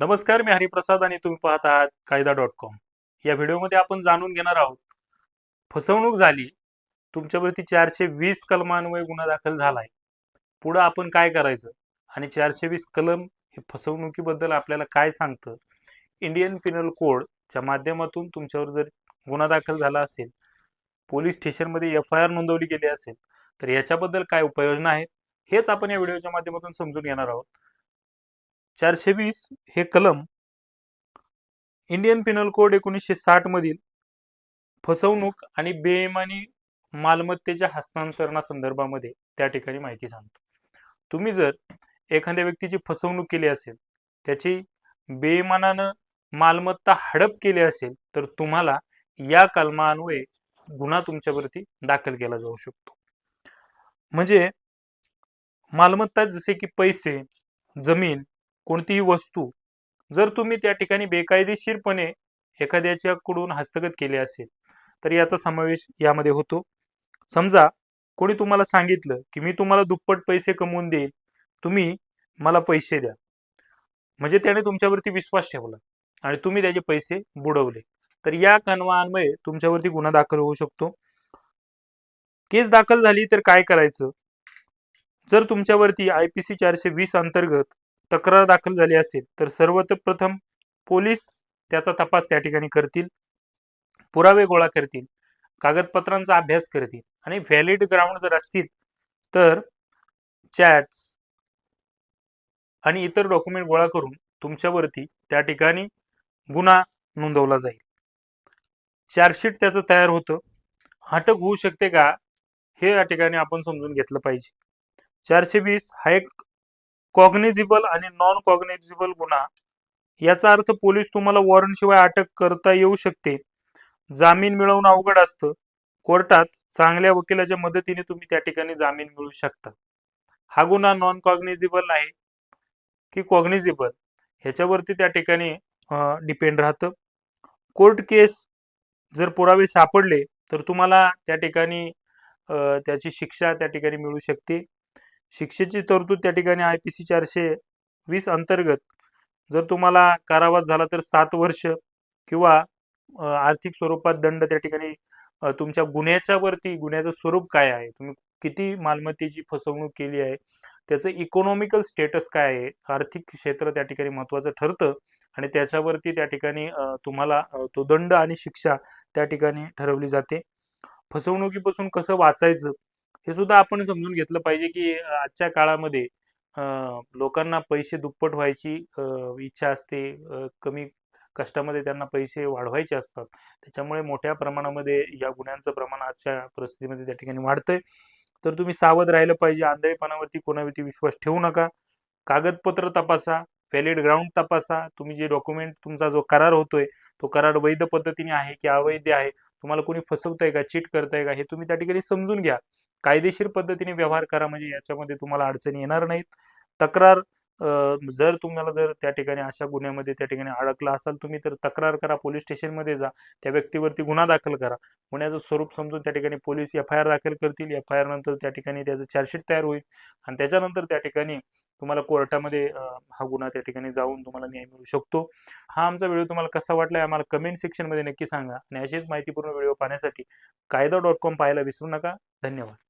नमस्कार मी हरिप्रसाद आणि तुम्ही पाहत आहात कायदा डॉट कॉम. या व्हिडिओमध्ये आपण जाणून घेणार आहोत फसवणूक झाली तुमच्यावरती चारशे वीस कलमान्वये गुन्हा दाखल झालाय. पुढं आपण काय करायचं आणि चारशे वीस कलम हे फसवणुकीबद्दल आपल्याला काय सांगतं? इंडियन पिनल कोडच्या माध्यमातून तुमच्यावर जर गुन्हा दाखल झाला असेल पोलीस स्टेशनमध्ये एफ आय आर नोंदवली गेली असेल तर याच्याबद्दल काय उपाययोजना आहेत हेच आपण या व्हिडिओच्या माध्यमातून समजून घेणार आहोत. चारशे वीस हे कलम इंडियन पिनल कोड एकोणीसशे साठ मधील फसवणूक आणि बेमानी मालमत्तेच्या हस्तांतरणासंदर्भामध्ये त्या ठिकाणी माहिती सांगतो. तुम्ही जर एखाद्या व्यक्तीची फसवणूक केली असेल त्याची बेमानानं मालमत्ता हडप केली असेल तर तुम्हाला या कलमान्वये गुन्हा तुमच्यावरती दाखल केला जाऊ शकतो. म्हणजे मालमत्ता जसे की पैसे जमीन कोणतीही वस्तू जर तुम्ही त्या ठिकाणी बेकायदेशीरपणे एखाद्याच्याकडून हस्तगत केले असेल तर याचा समावेश यामध्ये होतो. समजा कोणी तुम्हाला सांगितलं की मी तुम्हाला दुप्पट पैसे कमवून देईल तुम्ही मला पैसे द्या. म्हणजे त्याने तुमच्यावरती विश्वास ठेवला आणि तुम्ही त्याचे पैसे बुडवले. तर या कन्वान्वये तुमच्यावरती गुन्हा दाखल होऊ शकतो. केस दाखल झाली तर काय करायचं? जर तुमच्यावरती आय पी सी चारशे वीस अंतर्गत तक्रार दाखल झाली असेल तर सर्वप्रथम पोलीस त्याचा तपास त्या ठिकाणी करतील पुरावे गोळा करतील कागदपत्रांचा अभ्यास करतील आणि व्हॅलिड ग्राउंड जर असतील तर चॅट्स आणि इतर डॉक्युमेंट गोळा करून तुमच्यावरती त्या ठिकाणी गुन्हा नोंदवला जाईल. चार्जशीट त्याचं तयार होतं. अटक होऊ शकते का? हे या ठिकाणी आपण समजून घेतलं पाहिजे. चारशे वीस हा एक कॉग्निझिबल आणि नॉन कॉग्नेझिबल गुन्हा. याचा अर्थ पोलीस तुम्हाला वॉरंटशिवाय अटक करता येऊ शकते. जामीन मिळवणं अवघड असतं. कोर्टात चांगल्या वकिलाच्या मदतीने तुम्ही त्या ठिकाणी जामीन मिळवू शकता. हा गुन्हा नॉन कॉग्निझिबल आहे की कॉग्निझिबल ह्याच्यावरती त्या ठिकाणी डिपेंड राहतं. कोर्ट केस जर पुरावे सापडले तर तुम्हाला त्या ठिकाणी त्याची शिक्षा त्या ठिकाणी मिळू शकते. शिक्षेची तरतूद त्या ठिकाणी आय पी सी चारशे वीस अंतर्गत. जर तुम्हाला कारावास झाला तर सात वर्ष किंवा आर्थिक स्वरूपात दंड त्या ठिकाणी तुमच्या गुन्ह्याच्या वरती गुन्ह्याचं स्वरूप काय आहे? तुम्ही किती मालमत्तेची फसवणूक केली आहे? त्याचं इकॉनॉमिकल स्टेटस काय आहे? आर्थिक क्षेत्र त्या ठिकाणी महत्त्वाचं ठरतं आणि त्याच्यावरती त्या ठिकाणी तुम्हाला तो दंड आणि शिक्षा त्या ठिकाणी ठरवली जाते. फसवणुकीपासून कसं वाचायचं? हे सुद्धा आपण समजून घेतलं पाहिजे की आजच्या काळामध्ये लोकांना पैसे दुप्पट व्हायची इच्छा असते कमी कष्टामध्ये त्यांना पैसे वाढवायचे असतात. त्याच्यामुळे मोठ्या प्रमाणामध्ये या गुन्ह्यांचं प्रमाण आजच्या परिस्थितीमध्ये त्या ठिकाणी वाढतंय. तर तुम्ही सावध राहिलं पाहिजे आंधळेपणावरती कोणावरती विश्वास ठेवू नका. कागदपत्र तपासा व्हॅलिड ग्राउंड तपासा. तुम्ही जे डॉक्युमेंट तुमचा जो करार होतोय तो करार वैध पद्धतीने आहे की अवैध आहे तुम्हाला कोणी फसवतंय का चीट करताय का हे तुम्ही त्या ठिकाणी समजून घ्या. कायदेशीर पद्धतीने व्यवहार करा म्हणजे याच्यामध्ये तुम्हाला अडचणी येणार नाहीत. तक्रार जर तुम्हाला जर त्या ठिकाणी अशा गुन्ह्यामध्ये त्या ठिकाणी अडकला असाल तुम्ही तर तक्रार करा पोलीस स्टेशनमध्ये जा त्या व्यक्तीवरती गुन्हा दाखल करा. गुन्ह्याचं स्वरूप समजून त्या ठिकाणी पोलीस एफ आय आर दाखल करतील. एफ आय आर नंतर त्या ठिकाणी त्याचं चार्जशीट तयार होईल. आणि त्याच्यानंतर त्या ठिकाणी तुम्हाला कोर्टामध्ये हा गुन्हा त्या ठिकाणी जाऊन तुम्हाला न्याय मिळू शकतो. हा आमचा व्हिडिओ तुम्हाला कसा वाटला आम्हाला कमेंट सेक्शनमध्ये नक्की सांगा. आणि अशीच माहितीपूर्ण व्हिडिओ पाहण्यासाठी कायदा डॉट कॉम पाहायला विसरू नका. धन्यवाद.